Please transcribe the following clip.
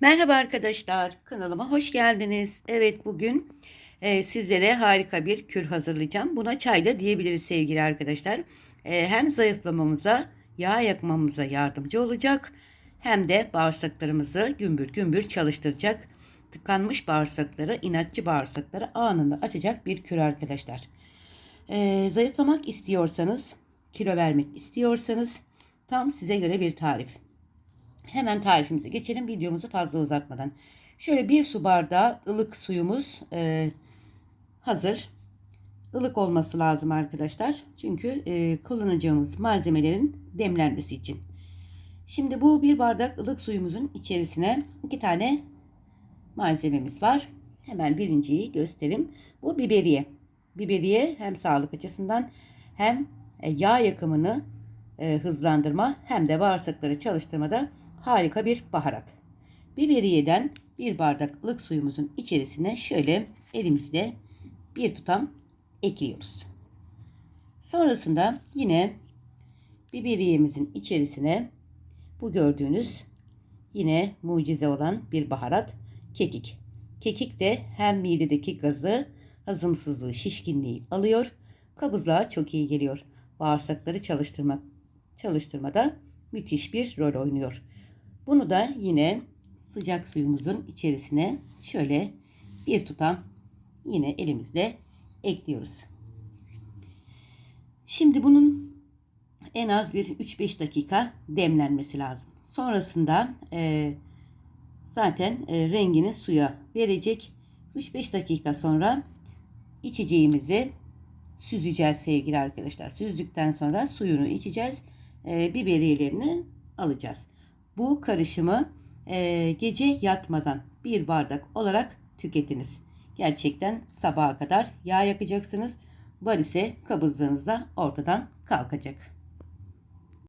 Merhaba arkadaşlar, kanalıma hoş geldiniz. Evet bugün e, sizlere harika bir kür hazırlayacağım. Buna çayla diyebiliriz sevgili arkadaşlar. E, hem zayıflamamıza, yağ yakmamıza yardımcı olacak. Hem de bağırsaklarımızı gümbür gümbür çalıştıracak. Tıkanmış bağırsakları, inatçı bağırsakları anında açacak bir kür arkadaşlar. E, zayıflamak istiyorsanız, kilo vermek istiyorsanız tam size göre bir tarif. Hemen tarifimize geçelim videomuzu fazla uzatmadan. Şöyle bir su bardağı ılık suyumuz e, hazır. Ilık olması lazım arkadaşlar. Çünkü e, kullanacağımız malzemelerin demlenmesi için. Şimdi bu bir bardak ılık suyumuzun içerisine iki tane malzememiz var. Hemen birinciyi göstereyim. Bu biberiye. Biberiye hem sağlık açısından hem e, yağ yakımını e, hızlandırma hem de bağırsakları çalıştırmada harika bir baharat. Biberiyeden bir bardak ılık suyumuzun içerisine şöyle elimizde bir tutam ekliyoruz. Sonrasında yine biberiyemizin içerisine bu gördüğünüz yine mucize olan bir baharat kekik. Kekik de hem midedeki gazı, hazımsızlığı, şişkinliği alıyor. Kabızlığa çok iyi geliyor. Bağırsakları çalıştırmak çalıştırmada müthiş bir rol oynuyor. Bunu da yine sıcak suyumuzun içerisine şöyle bir tutam yine elimizle ekliyoruz. Şimdi bunun en az bir 3-5 dakika demlenmesi lazım. Sonrasında e, zaten e, rengini suya verecek. 3-5 dakika sonra içeceğimizi süzeceğiz sevgili arkadaşlar. Süzdükten sonra suyunu içeceğiz. E, biberiyelerini alacağız. Bu karışımı e, gece yatmadan bir bardak olarak tüketiniz. Gerçekten sabaha kadar yağ yakacaksınız. Var ise kabızlığınız da ortadan kalkacak.